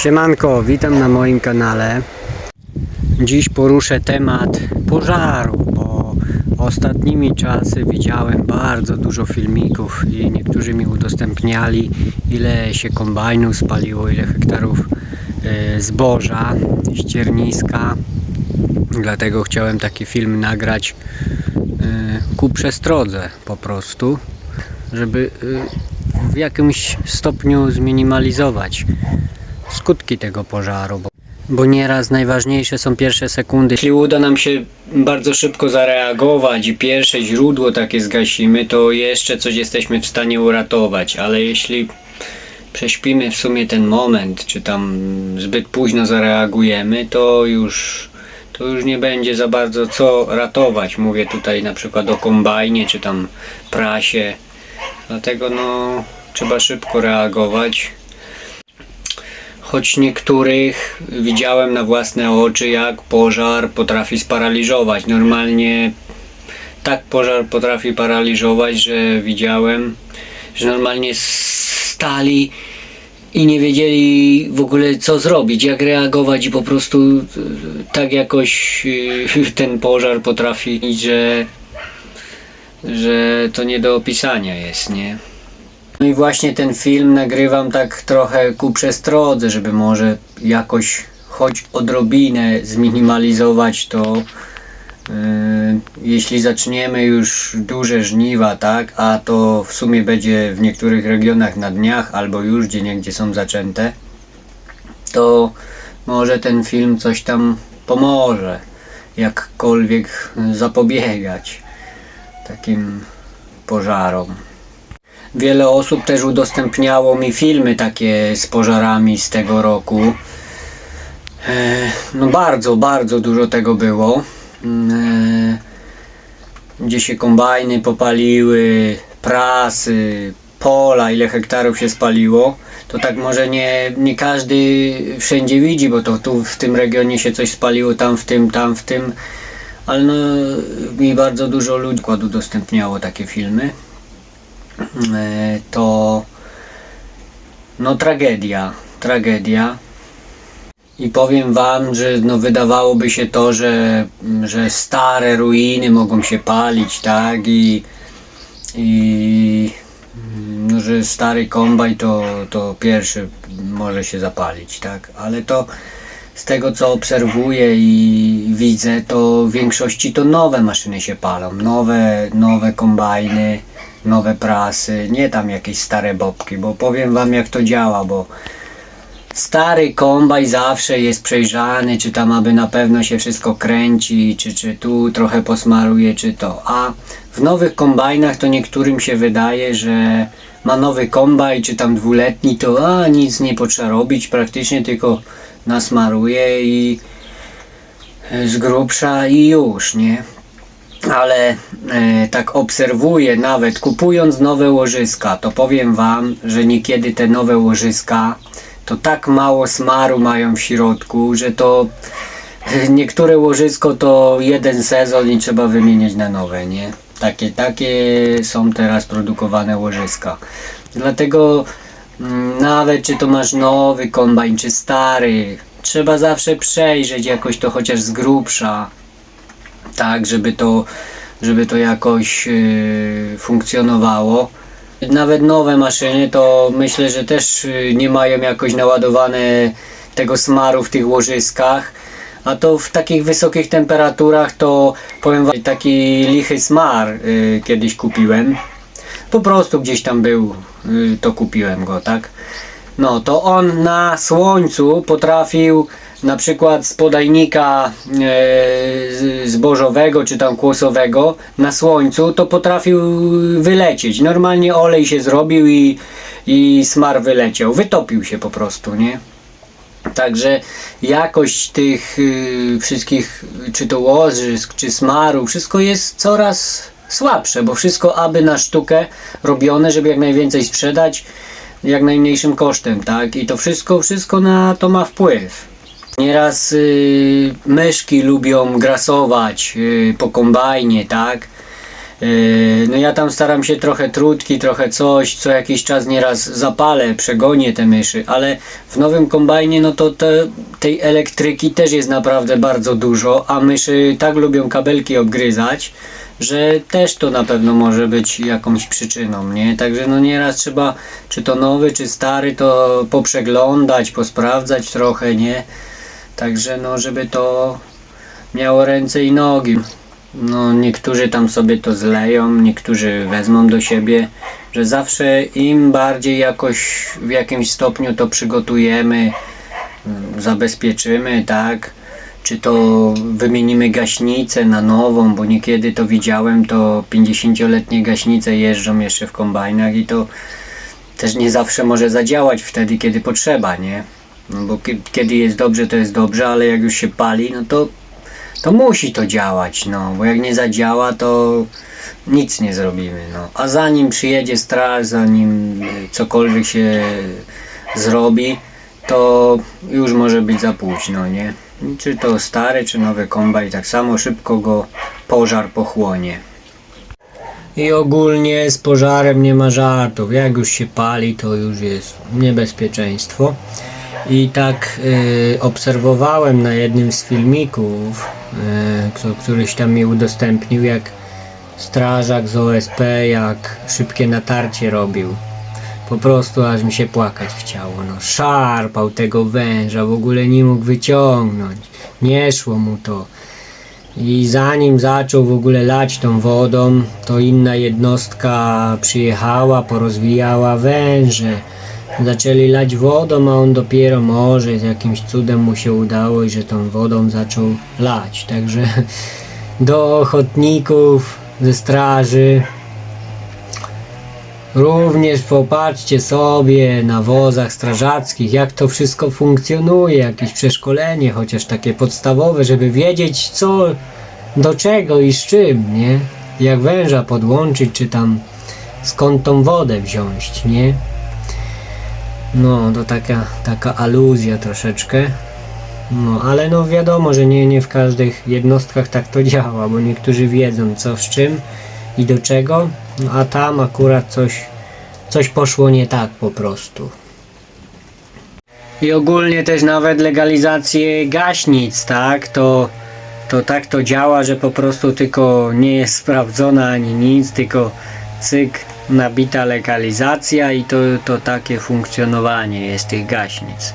Siemanko, witam na moim kanale. Dziś poruszę temat pożarów, bo ostatnimi czasy widziałem bardzo dużo filmików i niektórzy mi udostępniali ile się kombajnów spaliło, ile hektarów e, zboża, ścierniska. Dlatego chciałem taki film nagrać e, ku przestrodze po prostu, żeby e, w jakimś stopniu zminimalizować skutki tego pożaru, bo, bo nieraz najważniejsze są pierwsze sekundy. Jeśli uda nam się bardzo szybko zareagować i pierwsze źródło takie zgasimy, to jeszcze coś jesteśmy w stanie uratować, ale jeśli prześpimy w sumie ten moment, czy tam zbyt późno zareagujemy, to już to już nie będzie za bardzo co ratować. Mówię tutaj na przykład o kombajnie, czy tam prasie. Dlatego no trzeba szybko reagować. Choć niektórych widziałem na własne oczy, jak pożar potrafi sparaliżować. Normalnie tak pożar potrafi paraliżować, że widziałem, że normalnie stali i nie wiedzieli w ogóle co zrobić, jak reagować i po prostu e, tak jakoś e, ten pożar potrafi, że, że to nie do opisania jest, nie? No i właśnie ten film nagrywam tak trochę ku przestrodze, żeby może jakoś choć odrobinę zminimalizować to. Yy, jeśli zaczniemy już duże żniwa, tak, a to w sumie będzie w niektórych regionach na dniach albo już gdzie niegdzie są zaczęte, to może ten film coś tam pomoże, jakkolwiek zapobiegać takim pożarom. Wiele osób też udostępniało mi filmy takie z pożarami z tego roku. E, No bardzo, bardzo dużo tego było. E, Gdzie się kombajny popaliły, prasy, pola, ile hektarów się spaliło. To tak może nie, nie każdy wszędzie widzi, bo to tu w tym regionie się coś spaliło, tam w tym, tam w tym. Ale no, mi bardzo dużo ludzi udostępniało takie filmy. E, to no tragedia, tragedia. I powiem wam, że no wydawałoby się to, że, że stare ruiny mogą się palić, tak? I, i no, że stary kombaj to, to pierwszy może się zapalić, tak? Ale to z tego co obserwuję i widzę, to w większości to nowe maszyny się palą. Nowe, nowe kombajny, nowe prasy, nie tam jakieś stare bobki, bo powiem wam jak to działa, bo stary kombaj zawsze jest przejrzany, czy tam aby na pewno się wszystko kręci, czy, czy tu trochę posmaruje, czy to. A w nowych kombajnach to niektórym się wydaje, że ma nowy kombaj, czy tam dwuletni, to a nic nie potrzeba robić, praktycznie tylko nasmaruje i z grubsza i już, nie? ale tak obserwuję nawet kupując nowe łożyska, to powiem wam, że niekiedy te nowe łożyska to tak mało smaru mają w środku, że to e, niektóre łożysko to jeden sezon i trzeba wymieniać na nowe, nie? Takie, takie są teraz produkowane łożyska. Dlatego mm, nawet czy to masz nowy kombajn, czy stary, trzeba zawsze przejrzeć jakoś to chociaż z grubsza tak, żeby to, żeby to jakoś yy, funkcjonowało. Nawet nowe maszyny to myślę, że też yy, nie mają jakoś naładowane tego smaru w tych łożyskach. A to w takich wysokich temperaturach to powiem wam, taki lichy smar yy, kiedyś kupiłem. Po prostu gdzieś tam był, yy, to kupiłem go, tak? No to on na słońcu potrafił na przykład z podajnika e, zbożowego czy tam kłosowego na słońcu to potrafił wylecieć. Normalnie olej się zrobił i, i smar wyleciał. Wytopił się po prostu, nie? Także jakość tych y, wszystkich, czy to łożysk, czy smaru, wszystko jest coraz słabsze, bo wszystko aby na sztukę robione, żeby jak najwięcej sprzedać, jak najmniejszym kosztem, tak? I to wszystko, wszystko na to ma wpływ. Nieraz y, myszki lubią grasować y, po kombajnie, tak? Yy, No ja tam staram się trochę trutki, trochę coś, co jakiś czas nieraz zapalę, przegonię te myszy, ale w nowym kombajnie no to te, tej elektryki też jest naprawdę bardzo dużo, a myszy tak lubią kabelki obgryzać, że też to na pewno może być jakąś przyczyną, nie? Także no nieraz trzeba, czy to nowy, czy stary, to poprzeglądać, posprawdzać trochę, nie? Także no, żeby to miało ręce i nogi. No, niektórzy tam sobie to zleją, niektórzy wezmą do siebie, że zawsze im bardziej jakoś w jakimś stopniu to przygotujemy, zabezpieczymy, tak? Czy to wymienimy gaśnicę na nową, bo niekiedy to widziałem, to 50-letnie gaśnice jeżdżą jeszcze w kombajnach i to też nie zawsze może zadziałać wtedy, kiedy potrzeba, nie? No bo kie- kiedy jest dobrze, to jest dobrze, ale jak już się pali, no to, to musi to działać, no, bo jak nie zadziała, to nic nie zrobimy, no. A zanim przyjedzie straż, zanim y, cokolwiek się zrobi, to już może być za późno, nie? Czy to stary, czy nowy kombaj, tak samo szybko go pożar pochłonie. I ogólnie z pożarem nie ma żartów. Jak już się pali, to już jest niebezpieczeństwo. I tak y, obserwowałem na jednym z filmików, y, któryś tam mi udostępnił, jak strażak z OSP, jak szybkie natarcie robił. Po prostu aż mi się płakać chciało. No, szarpał tego węża, w ogóle nie mógł wyciągnąć. Nie szło mu to. I zanim zaczął w ogóle lać tą wodą, to inna jednostka przyjechała, porozwijała węże. Zaczęli lać wodą, a on dopiero może z jakimś cudem mu się udało i że tą wodą zaczął lać. Także do ochotników ze straży również popatrzcie sobie na wozach strażackich, jak to wszystko funkcjonuje, jakieś przeszkolenie, chociaż takie podstawowe, żeby wiedzieć co, do czego i z czym, nie? Jak węża podłączyć, czy tam skąd tą wodę wziąć, nie? No, to taka, taka aluzja troszeczkę. No, ale no wiadomo, że nie, nie w każdych jednostkach tak to działa, bo niektórzy wiedzą co z czym i do czego, no, a tam akurat coś, coś poszło nie tak po prostu. I ogólnie też nawet legalizację gaśnic, tak, to, to tak to działa, że po prostu tylko nie jest sprawdzona ani nic, tylko cyk, nabita legalizacja i to, to takie funkcjonowanie jest tych gaśnic.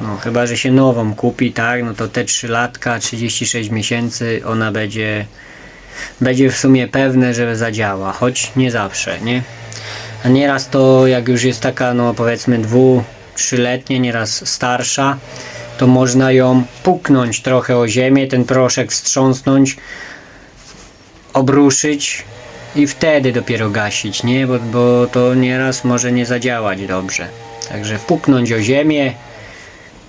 No, chyba, że się nową kupi, tak, no to te 3 latka, 36 miesięcy, ona będzie, będzie w sumie pewne, że zadziała, choć nie zawsze, nie? A nieraz to, jak już jest taka, no powiedzmy dwu, trzyletnia, nieraz starsza, to można ją puknąć trochę o ziemię, ten proszek wstrząsnąć, obruszyć i wtedy dopiero gasić, nie? Bo, bo to nieraz może nie zadziałać dobrze. Także puknąć o ziemię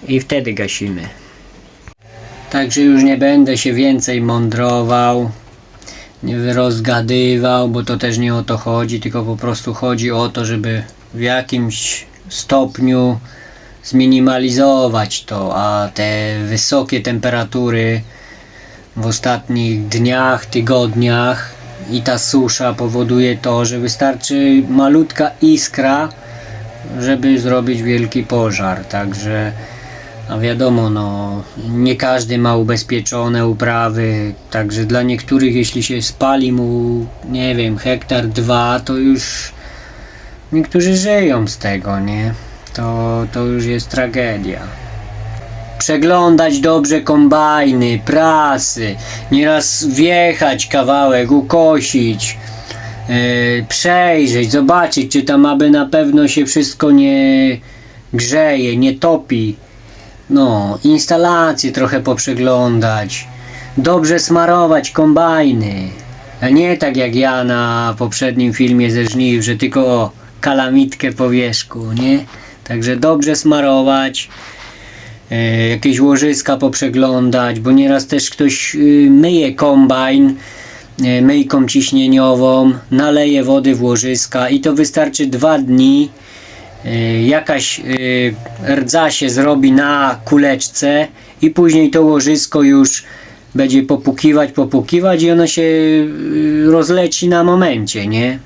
i wtedy gasimy. Także już nie będę się więcej mądrował, nie rozgadywał, bo to też nie o to chodzi, tylko po prostu chodzi o to, żeby w jakimś stopniu zminimalizować to, a te wysokie temperatury w ostatnich dniach, tygodniach i ta susza powoduje to, że wystarczy malutka iskra, żeby zrobić wielki pożar. Także, a wiadomo, no, nie każdy ma ubezpieczone uprawy, także dla niektórych, jeśli się spali mu, nie wiem, hektar, dwa, to już niektórzy żyją z tego, nie? To, to już jest tragedia przeglądać dobrze kombajny, prasy, nieraz wjechać kawałek, ukosić, yy, przejrzeć, zobaczyć, czy tam aby na pewno się wszystko nie grzeje, nie topi. No, instalacje trochę poprzeglądać, dobrze smarować kombajny, a nie tak jak ja na poprzednim filmie ze żniw, że tylko kalamitkę po wierzchu, nie? Także dobrze smarować, jakieś łożyska poprzeglądać, bo nieraz też ktoś y, myje kombajn e, myjką ciśnieniową, naleje wody w łożyska i to wystarczy dwa dni. E, Jakaś rdza się zrobi na kuleczce i później to łożysko już będzie popukiwać, popukiwać i ono się y, rozleci na momencie, nie?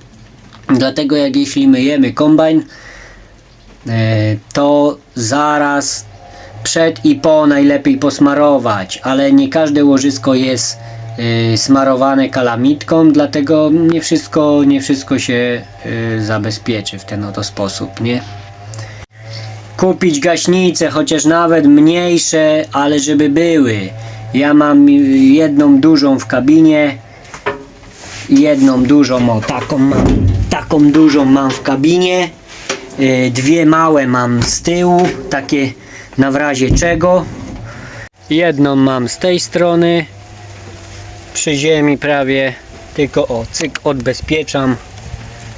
Dlatego jak jeśli myjemy kombajn, e, to zaraz przed i po najlepiej posmarować, ale nie każde łożysko jest e, smarowane kalamitką, dlatego nie wszystko, nie wszystko się e, zabezpieczy w ten oto sposób, nie? Kupić gaśnice, chociaż nawet mniejsze, ale żeby były. Ja mam jedną dużą w kabinie, jedną dużą, o taką mam, taką dużą mam w kabinie, y, dwie małe mam z tyłu, takie na w razie czego. Jedną mam z tej strony, przy ziemi prawie, tylko o cyk odbezpieczam,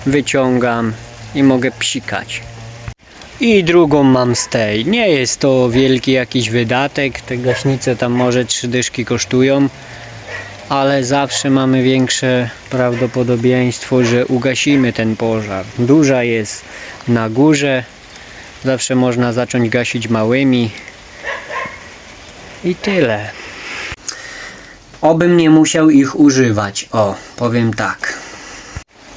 wyciągam i mogę psikać. I drugą mam z tej. Nie jest to wielki jakiś wydatek, te gaśnice tam może trzy dyszki kosztują ale zawsze mamy większe prawdopodobieństwo, że ugasimy ten pożar. Duża jest na górze, zawsze można zacząć gasić małymi i tyle. Obym nie musiał ich używać, o, powiem tak.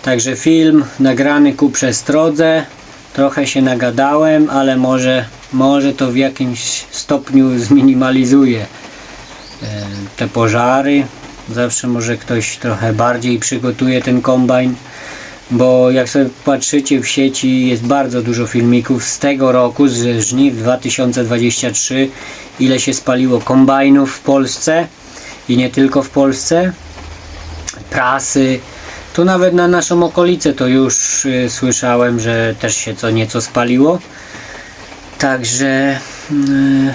Także film nagrany ku przestrodze. Trochę się nagadałem, ale może, może to w jakimś stopniu zminimalizuje e, te pożary. Zawsze może ktoś trochę bardziej przygotuje ten kombajn, bo jak sobie patrzycie w sieci jest bardzo dużo filmików z tego roku, z żniw 2023, ile się spaliło kombajnów w Polsce i nie tylko w Polsce, prasy, tu nawet na naszą okolicę to już y, słyszałem, że też się co nieco spaliło. Także y,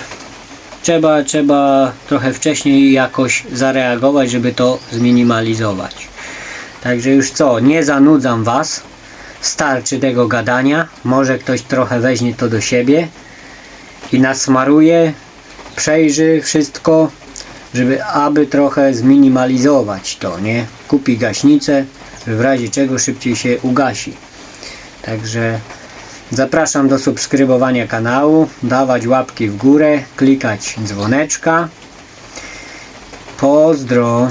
trzeba, trzeba trochę wcześniej jakoś zareagować, żeby to zminimalizować. Także już co, nie zanudzam Was. Starczy tego gadania. Może ktoś trochę weźmie to do siebie i nasmaruje, przejrzy wszystko, żeby aby trochę zminimalizować to, nie? Kupi gaśnicę, w razie czego szybciej się ugasi. Także Zapraszam do subskrybowania kanału, dawać łapki w górę, klikać dzwoneczka. Pozdro!